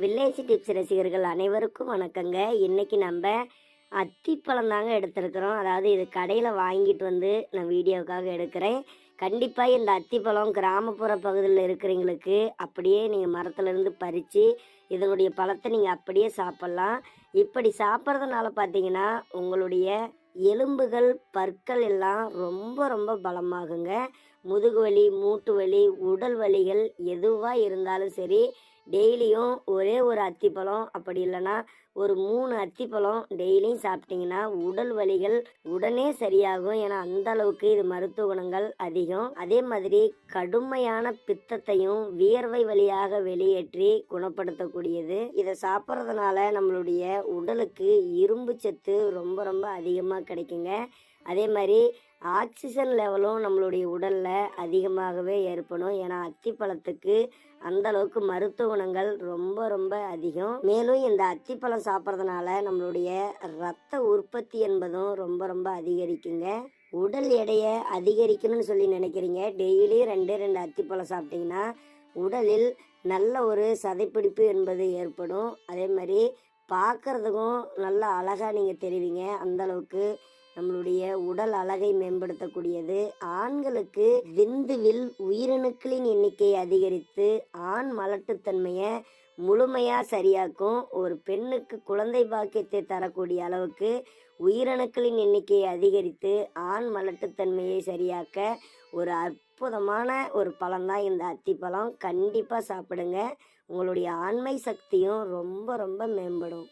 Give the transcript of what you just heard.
Village tips ரசிகர்கள் அனைவருக்கும் வணக்கங்க. இன்னைக்கு நம்ம அத்திப்பழம் தாங்க எடுத்திருக்கிறோம். அதாவது இது கடையில் வாங்கிட்டு வந்து நான் வீடியோவுக்காக எடுக்கிறேன். கண்டிப்பாக இந்த அத்திப்பழம் கிராமப்புற பகுதியில் இருக்கிறவங்களுக்கு அப்படியே நீங்கள் மரத்துலேருந்து பறித்து இதனுடைய பழத்தை நீங்கள் அப்படியே சாப்பிட்லாம். இப்படி சாப்பிட்றதுனால பார்த்தீங்கன்னா உங்களுடைய எலும்புகள் பற்கள் எல்லாம் ரொம்ப ரொம்ப பலமாகுங்க. முதுகு வலி மூட்டு வலி உடல் வலிகள் எதுவாக இருந்தாலும் சரி டெய்லியும் ஒரே ஒரு அத்திப்பழம் அப்படி இல்லைன்னா ஒரு மூணு அத்திப்பழம் டெய்லியும் சாப்பிட்டீங்கன்னா உடல் வலிகள் உடனே சரியாகும். ஏன்னா அந்த அளவுக்கு இது மருத்துவ குணங்கள் அதிகம். அதே மாதிரி கடுமையான பித்தத்தையும் வியர்வை வழியாக வெளியேற்றி குணப்படுத்தக்கூடியது. இதை சாப்பிட்றதுனால நம்மளுடைய உடலுக்கு இரும்பு சத்து ரொம்ப ரொம்ப அதிகமாக கிடைக்குங்க. அதே மாதிரி ஆக்சிஜன் லெவலும் நம்மளுடைய உடலில் அதிகமாகவே ஏற்படும். ஏன்னா அத்திப்பழத்துக்கு அந்தளவுக்கு மருத்துவ குணங்கள் ரொம்ப ரொம்ப அதிகம். மேலும் இந்த அத்திப்பழம் சாப்பிட்றதுனால நம்மளுடைய ரத்த உற்பத்தி என்பதும் ரொம்ப ரொம்ப அதிகரிக்குங்க. உடல் எடையை அதிகரிக்கணும்னு சொல்லி நினைக்கிறீங்க. டெய்லி ரெண்டு ரெண்டு அத்திப்பழம் சாப்பிட்டீங்கன்னா உடலில் நல்ல ஒரு சதைப்பிடிப்பு என்பது ஏற்படும். அதே மாதிரி பார்க்கறதுக்கும் நல்ல அழகாக நீங்கள் தெரிவிங்க. அந்த அளவுக்கு நம்மளுடைய உடல் அழகை மேம்படுத்தக்கூடியது. ஆண்களுக்கு விந்துவில் உயிரணுக்களின் எண்ணிக்கை அதிகரித்து ஆண் மலட்டுத்தன்மையை முழுமையாக சரியாக்கும் ஒரு பெண்ணுக்கு குழந்தை பாக்கியத்தை தரக்கூடிய அளவுக்கு உயிரணுக்களின் எண்ணிக்கையை அதிகரித்து ஆண் மலட்டுத்தன்மையை சரியாக்க ஒரு அற்புதமான ஒரு பழம்தான் இந்த அத்திப்பழம். கண்டிப்பாக சாப்பிடுங்க. உங்களுடைய ஆண்மை சக்தியும் ரொம்ப ரொம்ப மேம்படும்.